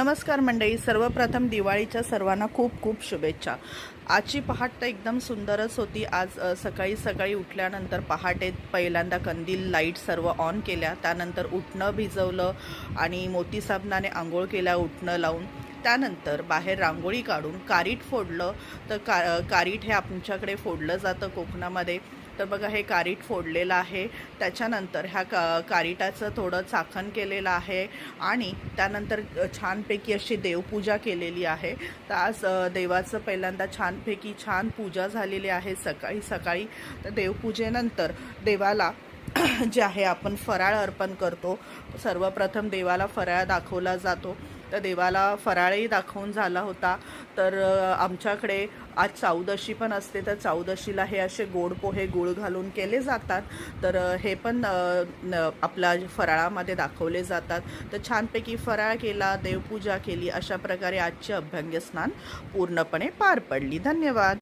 नमस्कार मंडळी. सर्वप्रथम दिवाळीच्या सर्वांना खूप खूप शुभेच्छा. आजची पहाट तर एकदम सुंदरच होती. आज सकाळी सकाळी उठल्यानंतर पहाटे पहिल्यांदा कंदील लाइट सर्व ऑन केल्या. त्यानंतर उठणं भिजवलं आणि मोती साबणाने आंघोळ केल्या उठणं लावून. त्यानंतर बाहेर रांगोळी काढून कारीट फोडलं तर का कारीट हे आमच्याकडे फोडलं जातं कोकणामध्ये. तर बघा हे कारीट फोडलेलं आहे. त्याच्यानंतर ह्या का कारिटाचं थोडं चाखण केलेलं आहे आणि त्यानंतर छानपैकी अशी देवपूजा केलेली आहे. तर आज देवाचं पहिल्यांदा छानपैकी छान पूजा झालेली आहे सकाळी सकाळी. तर देवपूजेनंतर देवाला जे आहे आपण फराळ अर्पण करतो. सर्वप्रथम देवाला फराळ दाखवला जातो. तर देवाला फराळही दाखवून झाला होता. तर आमच्याकडे आज चौदशी पण असते तर चौदशीला हे असे गोड पोहे गुळ घालून केले जातात. तर हे पण न- आपल्या फराळामध्ये दाखवले जातात. तर छानपैकी फराळ केला देवपूजा केली अशा प्रकारे आजचे अभ्यंगस्नान पूर्णपणे पार पडली. धन्यवाद.